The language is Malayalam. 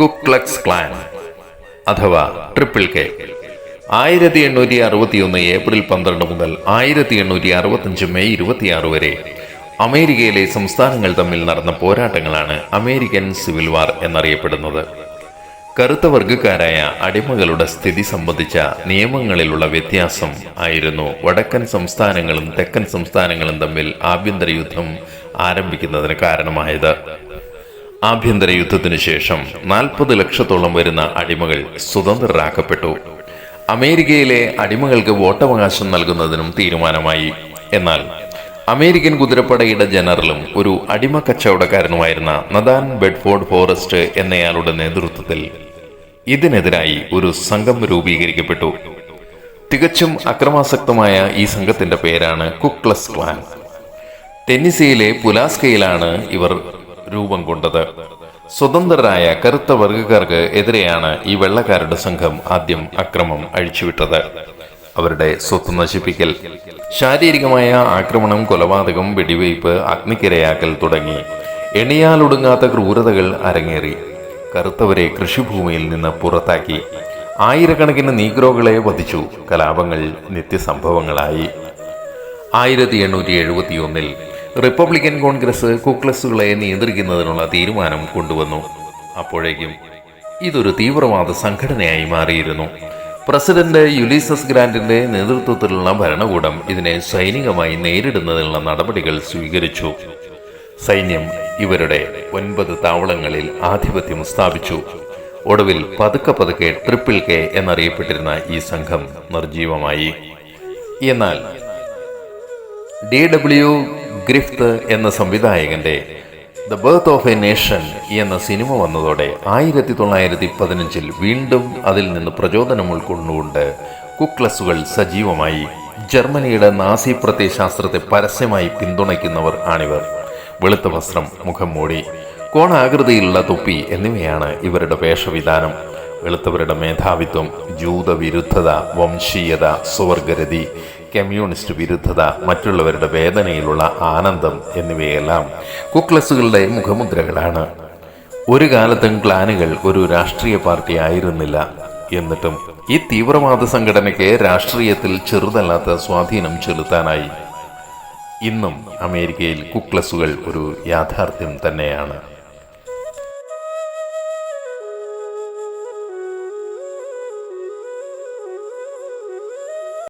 കുക്ലക്സ് ക്ലാൻ അഥവാ ട്രിപ്പിൾ കെ. ആയിരത്തി എണ്ണൂറ്റി അറുപത്തിയൊന്ന് ഏപ്രിൽ പന്ത്രണ്ട് മുതൽ ആയിരത്തി എണ്ണൂറ്റി അറുപത്തഞ്ച് മെയ് ഇരുപത്തിയാറ് വരെ അമേരിക്കയിലെ സംസ്ഥാനങ്ങൾ തമ്മിൽ നടന്ന പോരാട്ടങ്ങളാണ് അമേരിക്കൻ സിവിൽ വാർ എന്നറിയപ്പെടുന്നത്. കറുത്ത വർഗക്കാരായ അടിമകളുടെ സ്ഥിതി സംബന്ധിച്ച നിയമങ്ങളിലുള്ള വ്യത്യാസം ആയിരുന്നു വടക്കൻ സംസ്ഥാനങ്ങളും തെക്കൻ സംസ്ഥാനങ്ങളും തമ്മിൽ ആഭ്യന്തര യുദ്ധം ആരംഭിക്കുന്നതിന് കാരണമായത്. ആഭ്യന്തര യുദ്ധത്തിനു ശേഷം നാൽപ്പത് ലക്ഷത്തോളം വരുന്ന അടിമകൾ സ്വതന്ത്രരാക്കപ്പെട്ടു. അമേരിക്കയിലെ അടിമകൾക്ക് വോട്ടവകാശം നൽകുന്നതിനും തീരുമാനമായി. എന്നാൽ അമേരിക്കൻ കുതിരപ്പടയുടെ ജനറലും ഒരു അടിമ കച്ചവടക്കാരനുമായിരുന്ന നദാൻ ബെഡ്ഫോർഡ് ഫോറസ്റ്റ് എന്നയാളുടെ നേതൃത്വത്തിൽ ഇതിനെതിരായി ഒരു സംഘം രൂപീകരിക്കപ്പെട്ടു. തികച്ചും അക്രമാസക്തമായ ഈ സംഘത്തിന്റെ പേരാണ് കുക്ലസ് ക്ലാൻ. ടെന്നിസയിലെ പുലാസ്കയിലാണ് ഇവർ രൂപം കൊണ്ടത്. സ്വതന്ത്രരായ കറുത്ത വർഗക്കാർക്ക് എതിരെയാണ് ഈ വെള്ളക്കാരുടെ സംഘം ആദ്യം അക്രമം അഴിച്ചുവിട്ടത്. അവരുടെ സ്വത്ത് നശിപ്പിക്കൽ. ശാരീരികമായ ആക്രമണം കൊലപാതകം വെടിവയ്പ് അഗ്നിക്കിരയാക്കൽ തുടങ്ങി എണിയാലൊടുങ്ങാത്ത ക്രൂരതകൾ അരങ്ങേറി. കറുത്തവരെ കൃഷിഭൂമിയിൽ നിന്ന് പുറത്താക്കി. ആയിരക്കണക്കിന് നീഗ്രോകളെ വധിച്ചു. കലാപങ്ങൾ നിത്യസംഭവങ്ങളായി. ആയിരത്തി എണ്ണൂറ്റി എഴുപത്തി ഒന്നിൽ റിപ്പബ്ലിക്കൻ കോൺഗ്രസ് കുക്ലസുകളെ നിയന്ത്രിക്കുന്നതിനുള്ള തീരുമാനം കൊണ്ടുവന്നു. അപ്പോഴേക്കും ഇതൊരു തീവ്രവാദ സംഘടനയായി മാറിയിരുന്നു. പ്രസിഡന്റ് യുലീസസ് ഗ്രാൻഡിന്റെ നേതൃത്വത്തിലുള്ള ഭരണകൂടം ഇതിനെ സൈനികമായി നേരിടുന്നതിനുള്ള നടപടികൾ സ്വീകരിച്ചു. സൈന്യം ഇവരുടെ ഒൻപത് താവളങ്ങളിൽ ആധിപത്യം സ്ഥാപിച്ചു. ഒടുവിൽ പതുക്കെ പതുക്കെ ട്രിപ്പിൾ കെ എന്നറിയപ്പെട്ടിരുന്ന ഈ സംഘം നിർജീവമായി എന്നാൽ ഡി ഡബ്ല്യു ഗ്രിഫ്ത് എന്ന സംവിധായകന്റെ the birth of a nation എന്ന സിനിമ വന്നതോടെ ആയിരത്തി തൊള്ളായിരത്തി പതിനഞ്ചിൽ വീണ്ടും അതിൽ നിന്ന് പ്രചോദനം ഉൾക്കൊണ്ടുകൊണ്ട് കുക്ലസുകൾ സജീവമായി ജർമ്മനിയുടെ നാസി പ്രത്യശാസ്ത്രത്തെ പരസ്യമായി പിന്തുണയ്ക്കുന്നവർ ആണിവർ. വെളുത്ത വസ്ത്രം മുഖം മൂടി കോണാകൃതിയിലുള്ള തൊപ്പി എന്നിവയാണ് ഇവരുടെ വേഷവിധാനം. വെളുത്തവരുടെ മേധാവിത്വം ജൂതവിരുദ്ധത വംശീയത സ്വർഗരതി കമ്മ്യൂണിസ്റ്റ് വിരുദ്ധത മറ്റുള്ളവരുടെ വേദനയിലുള്ള ആനന്ദം എന്നിവയെല്ലാം കുക്ലസുകളുടെ മുഖമുദ്രകളാണ്. ഒരു കാലത്തും ക്ലാനുകൾ ഒരു രാഷ്ട്രീയ പാർട്ടി ആയിരുന്നില്ല. എന്നിട്ടും ഈ തീവ്രവാദ സംഘടനയ്ക്ക് രാഷ്ട്രീയത്തിൽ ചെറുതല്ലാത്ത സ്വാധീനം ചെലുത്താനായി. ഇന്നും അമേരിക്കയിൽ കുക്ലസുകൾ ഒരു യാഥാർത്ഥ്യം തന്നെയാണ്.